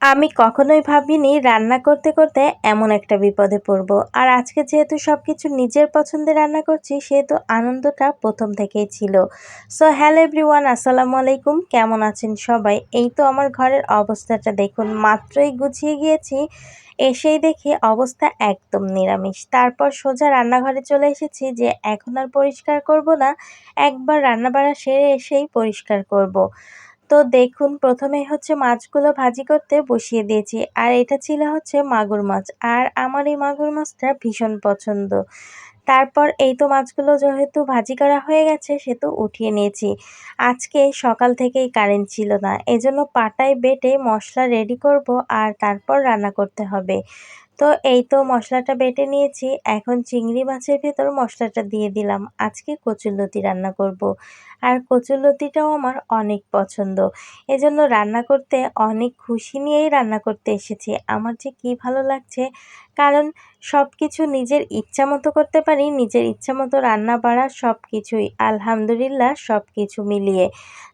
আমি কখনোই ভাবিনি রান্না করতে করতে এমন একটা বিপদে পড়ব। আর আজকে যেহেতু সব কিছু নিজের পছন্দে রান্না করছি, সেহেতু আনন্দটা প্রথম থেকেই ছিল। সো হ্যালো এভরিওয়ান আসসালামু আলাইকুম। কেমন আছেন সবাই? এই তো আমার ঘরের অবস্থাটা দেখুন, মাত্রই গুছিয়ে গিয়েছি। এসেই দেখি অবস্থা একদম নিরামিষ। তারপর সোজা রান্নাঘরে চলে এসেছি যে এখন আর পরিষ্কার করব না, একবার রান্না বাড়া সেরে এসেই পরিষ্কার করব। তো দেখুন, প্রথমে হচ্ছে মাছগুলো ভাজি করতে বসিয়ে দিয়েছি। আর এটা ছিল হচ্ছে মাগুর মাছ। আর আমার এই মাগুর মাছটা ভীষণ পছন্দ। তারপর এই তো মাছগুলো যেহেতু ভাজি করা হয়ে গেছে সে তো উঠিয়ে নিয়েছি। আজকে সকাল থেকেই কারেন্ট ছিল না। এজন্য পাটায় বেটে মশলা রেডি করব আর তারপর রান্না করতে হবে। তো এই তো মশলাটা বেটে নিয়েছি। এখন চিংড়ি মাছের ভেতর মশলাটা দিয়ে দিলাম। আজকে কচুরলতি রান্না করব। আর কচুরলতিটাও আমার অনেক পছন্দ। এজন্য রান্না করতে অনেক খুশি নিয়েই রান্না করতে এসেছি। আমার যে কি ভালো লাগছে কারণ সব কিছু নিজের ইচ্ছা মতো করতে পারি, নিজের ইচ্ছা মতো রান্না বাড়া সব কিছুই আলহামদুলিল্লাহ সব কিছু মিলিয়ে।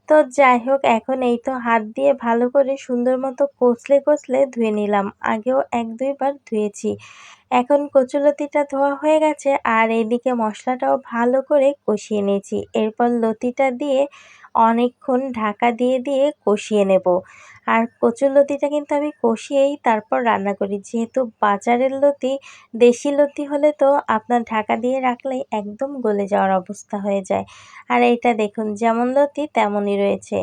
তো যাই হোক, এখন এই তো হাত দিয়ে ভালো করে সুন্দর মতো কচলে কচলে ধুয়ে নিলাম। আগেও এক দুইবার ধুয়েছি। এখন কচুলতিটা ধোয়া হয়ে গেছে আর এদিকে মশলাটাও ভালো করে কষিয়ে নিয়েছি। এরপর লতিটা দিয়ে অনেকক্ষণ ঢাকা দিয়ে দিয়ে কষিয়ে নেব। আর কচুর লতিটা কিন্তু আমি কষিয়েই তারপর রান্না করি। যেহেতু বাজারের লতি, দেশি লতি হলে তো আপনার ঢাকা দিয়ে রাখলেই একদম গলে যাওয়ার অবস্থা হয়ে যায়। আর এটা দেখুন, যেমন লতি তেমনই রয়েছে।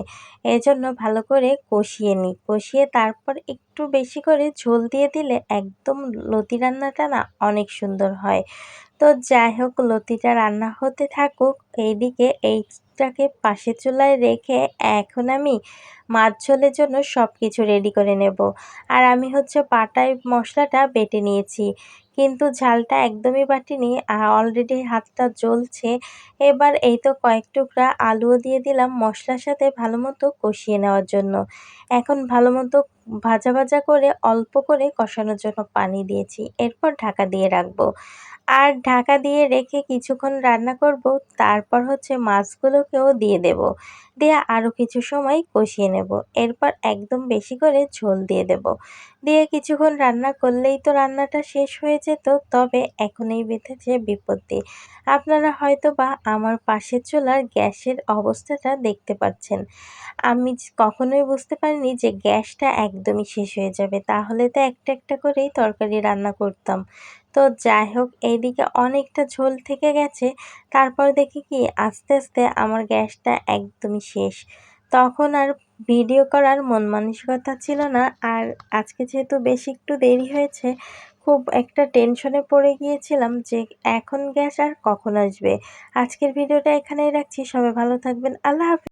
এজন্য ভালো করে কষিয়ে নিই। কষিয়ে তারপর একটু বেশি করে ঝোল দিয়ে দিলে একদম লতি রান্নাটা না অনেক সুন্দর হয়। তো যাই হোক, লতিটা রান্না হতে থাকুক। এইদিকে এইটাকে পাশে চুলায় রেখে এখন আমি মাছ ঝোলের জন্য সব কিছু রেডি করে নেব। আর আমি হচ্ছে পাটায় মশলাটা বেটে নিয়েছি। কিন্তু ঝালটা একদমই বাটিনি আর অলরেডি হাতটা জ্বলছে। এবার এই তো কয়েক টুকরা আলুও দিয়ে দিলাম মশলার সাথে ভালো মতো কষিয়ে নেওয়ার জন্য। এখন ভালো মতো ভাজা ভাজা করে অল্প করে কষানোর জন্য পানি দিয়েছি, এরপর ঢাকা দিয়ে রাখব। আর ঢাকা দিয়ে রেখে কিছুক্ষণ রান্না করব, তারপর হচ্ছে মাছগুলোকেও দিয়ে দেব। দিয়ে আরও কিছু সময় কষিয়ে নেব, এরপর একদম বেশি করে ঝোল দিয়ে দেব। দিয়ে কিছুক্ষণ রান্না করলেই তো রান্নাটা শেষ হয়ে যেত তবে এখনই বেঁধেছে বিপত্তি। আপনারা হয়তো বা আমার পাশের চুলার গ্যাসের অবস্থাটা দেখতে পাচ্ছেন। আমি কখনোই বুঝতে পারিনি যে গ্যাসটা একদমই শেষ হয়ে যাবে। তাহলে তো একটা একটা করেই তরকারি রান্না করতাম। তো যাই হোক, এইদিকে অনেকটা ঝোল থেকে গেছে। তারপর দেখি কি, আস্তে আস্তে আমার গ্যাসটা একদমই শেষ। তখন আর ভিডিও করার মন মানসিকতা ছিল না। আর আজকে যেহেতু বেশি একটু দেরি হয়েছে খুব একটা টেনশনে পড়ে গিয়েছিলাম যে এখন গ্যাস আর কখন আসবে। আজকের ভিডিওটা এখানেই রাখছি। সবাই ভালো থাকবেন। আল্লাহ হাফিজ।